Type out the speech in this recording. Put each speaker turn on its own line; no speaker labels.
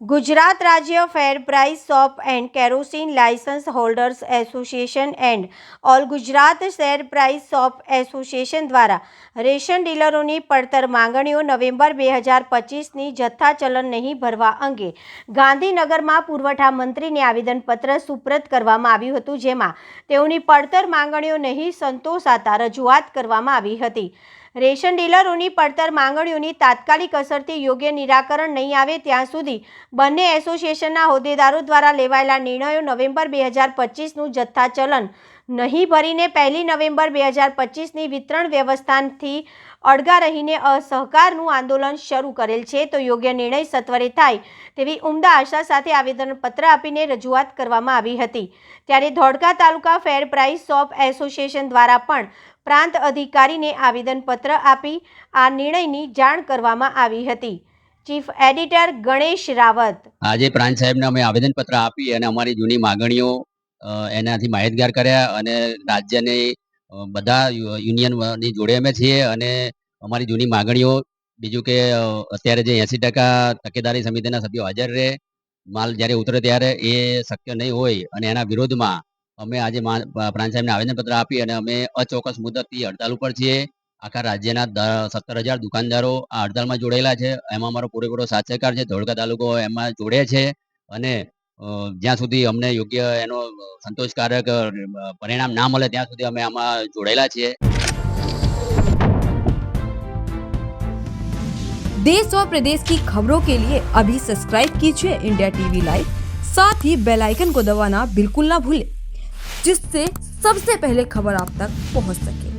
ગુજરાત રાજ્ય fair price shop and kerosene licence holders association and all Gujarat share price shop association દ્વારા ration ડીલરોની પડતર માંગણીઓ November બે હજાર પચીસની જથ્થા ચલન નહીં ભરવા અંગે ગાંધીનગરમાં પુરવઠા મંત્રીને આવેદનપત્ર સુપ્રત કરવામાં આવ્યું હતું, જેમાં તેઓની પડતર માંગણીઓ નહીં સંતોષાતા રજૂઆત કરવામાં આવી હતી. રેશન ડીલરોની પડતર માંગણીઓની તાત્કાલિક અસરથી યોગ્ય નિરાકરણ નહીં આવે ત્યાં સુધી બંને એસોસિએશનના હોદ્દેદારો દ્વારા લેવાયેલા નિર્ણયો નવેમ્બર બે હજાર પચીસનું જથ્થા ચલન નહીં ભરીને પહેલી નવેમ્બર બે હજાર પચીસની વિતરણ વ્યવસ્થાથી અડગા રહીને અસહકારનું આંદોલન શરૂ કરેલ છે, તો યોગ્ય નિર્ણય સત્વરે થાય તેવી ઉમદા આશા સાથે આવેદનપત્ર આપીને રજૂઆત કરવામાં આવી હતી. ત્યારે Dholka taluka fair price shop association દ્વારા પણ પ્રાંત અધિકારીને આવેદનપત્ર આપી આ નિર્ણયની જાણ કરવામાં આવી હતી. Chief editor Ganesh Rawat.
આજે પ્રાંત સાહેબને અમે આવેદનપત્ર આપી અને અમારી જૂની માગણીઓ એનાથી માહિતગાર કર્યા અને રાજ્યની બધા યુનિયનની જોડે અમે છીએ અને અમારી જૂની માગણીઓ, બીજું કે અત્યારે જે એંસી ટકા તકેદારી સમિતિના સભ્યો હાજર રહે, માલ જ્યારે ઉતરે ત્યારે એ શક્ય નહીં હોય અને એના વિરોધમાં અમે આજે પ્રાંત સાહેબને આવેદનપત્ર આપી અને અમે અચોક્કસ મુદતથી હડતાલ ઉપર છીએ. આખા રાજ્યના સત્તર હજાર દુકાનદારો આ હડતાલમાં જોડાયેલા છે. એમાં અમારો પૂરેપૂરો સાથ સહકાર છે. ધોળકા તાલુકો એમાં જોડે છે અને જ્યાં સુધી અમને યોગ્ય એનો સંતોષકારક અ, પરિણામ ના મળે ત્યાં સુધી અમે આમાં જોડાયેલા છીએ
देश और प्रदेश की खबरों के लिए अभी सब्सक्राइब कीजिए इंडिया टीवी लाइव साथ ही बेल आइकन को दबाना बिल्कुल ना भूलें जिससे सबसे पहले खबर आप तक पहुंच सके